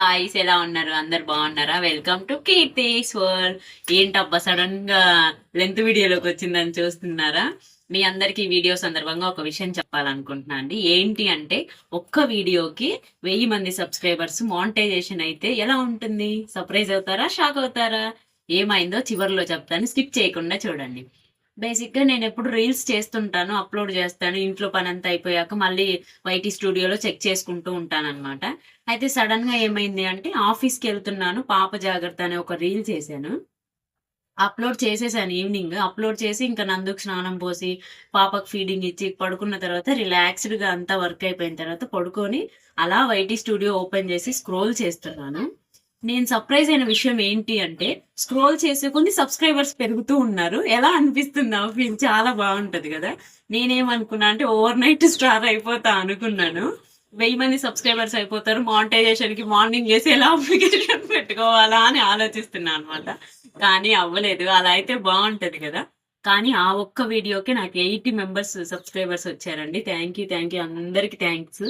Hi's ఎలా ఉన్నారు? అందరు బాగున్నారా? వెల్కమ్ టు కీర్తిస్ వరల్డ్ ఏంటబ్బా సడన్గా లెంత్ వీడియోలోకి వచ్చిందని చూస్తున్నారా? మీ అందరికి ఈ వీడియో సందర్భంగా ఒక విషయం చెప్పాలనుకుంటున్నా అండి. ఏంటి అంటే ఒక్క వీడియోకి వెయ్యి మంది సబ్స్క్రైబర్స్ మానిటైజేషన్ అయితే ఎలా ఉంటుంది? సర్ప్రైజ్ అవుతారా? షాక్ అవుతారా? ఏమైందో చివరిలో చెప్తాను. స్కిప్ చేయకుండా చూడండి. బేసిక్గా నేను ఎప్పుడు రీల్స్ చేస్తుంటాను అప్లోడ్ చేస్తాను. ఇంట్లో పని అంతా అయిపోయాక మళ్ళీ వైటీ స్టూడియోలో చెక్ చేసుకుంటూ ఉంటాను అనమాట అయితే సడన్గా ఏమైంది అంటే ఆఫీస్కి వెళ్తున్నాను పాప జాగ్రత్త అనే ఒక రీల్ చేశాను. అప్లోడ్ చేసేసాను ఈవినింగ్. అప్లోడ్ చేసి ఇంకా నందుకు స్నానం పోసి పాపకు ఫీడింగ్ ఇచ్చి పడుకున్న తర్వాత రిలాక్స్డ్గా అంతా వర్క్ అయిపోయిన తర్వాత పడుకొని అలా వైటీ స్టూడియో ఓపెన్ చేసి స్క్రోల్ చేస్తున్నాను. నేను సర్ప్రైజ్ అయిన విషయం ఏంటి అంటే స్క్రోల్ చేసే కొన్ని సబ్స్క్రైబర్స్ పెరుగుతూ ఉన్నారు. ఎలా అనిపిస్తుంది ఫీల్ చాలా బాగుంటది కదా. నేనేమనుకున్నా అంటే ఓవర్ నైట్ స్టార్ అయిపోతా అనుకున్నాను. వెయ్యి మంది సబ్స్క్రైబర్స్ అయిపోతారు. మానిటైజేషన్కి మార్నింగ్ చేసి ఎలా అప్లికేషన్ పెట్టుకోవాలా అని ఆలోచిస్తున్నా అనమాట కానీ అవ్వలేదు. అలా అయితే బాగుంటది కదా. కానీ ఆ ఒక్క వీడియోకి నాకు ఎయిటీ మెంబర్స్ సబ్స్క్రైబర్స్ వచ్చారండి. థ్యాంక్ యూ థ్యాంక్ యూ అందరికి థ్యాంక్స్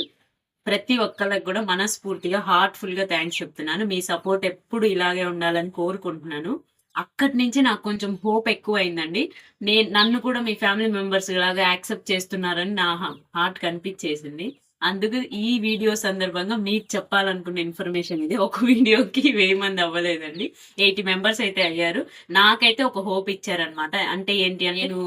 ప్రతి ఒక్కళ్ళకి కూడా మనస్ఫూర్తిగా హార్ట్ఫుల్గా థ్యాంక్స్ చెప్తున్నాను. మీ సపోర్ట్ ఎప్పుడు ఇలాగే ఉండాలని కోరుకుంటున్నాను. అక్కడి నుంచి నాకు కొంచెం హోప్ ఎక్కువ అయిందండి నేను నన్ను కూడా మీ ఫ్యామిలీ మెంబర్స్ లాగా యాక్సెప్ట్ చేస్తున్నారని నా హార్ట్ కనిపించేసింది. అందుకు ఈ వీడియో సందర్భంగా మీకు చెప్పాలనుకున్న ఇన్ఫర్మేషన్ ఇది. ఒక వీడియోకి వెయ్యి మంది అవ్వలేదండి. ఎయిటీ మెంబర్స్ అయితే అయ్యారు. నాకైతే ఒక హోప్ ఇచ్చారనమాట అంటే ఏంటి అని నేను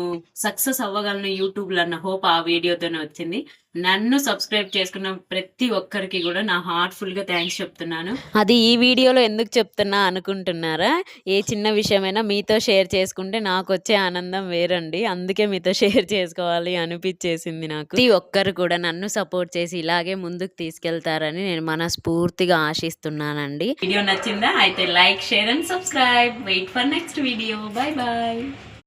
సక్సెస్ అవ్వగలను యూట్యూబ్లో అన్న హోప్ ఆ వీడియోతోనే వచ్చింది. నన్ను సబ్స్క్రైబ్ చేసుకున్న ప్రతి ఒక్కరికి కూడా నా హార్ట్ఫుల్గా థ్యాంక్స్ చెప్తున్నాను. అది ఈ వీడియోలో ఎందుకు చెప్తున్నా అనుకుంటున్నారా? ఏ చిన్న విషయమైనా మీతో షేర్ చేసుకుంటే నాకు వచ్చే ఆనందం వేరండి. అందుకే మీతో షేర్ చేసుకోవాలి అనిపించేసింది నాకు. ప్రతి ఒక్కరు కూడా నన్ను సపోర్ట్ చేసి ఇలాగే ముందుకు తీసుకెళ్తారని నేను మనస్ఫూర్తిగా ఆశిస్తున్నానండి. వీడియో నచ్చిందా? అయితే like share and subscribe wait for next video bye bye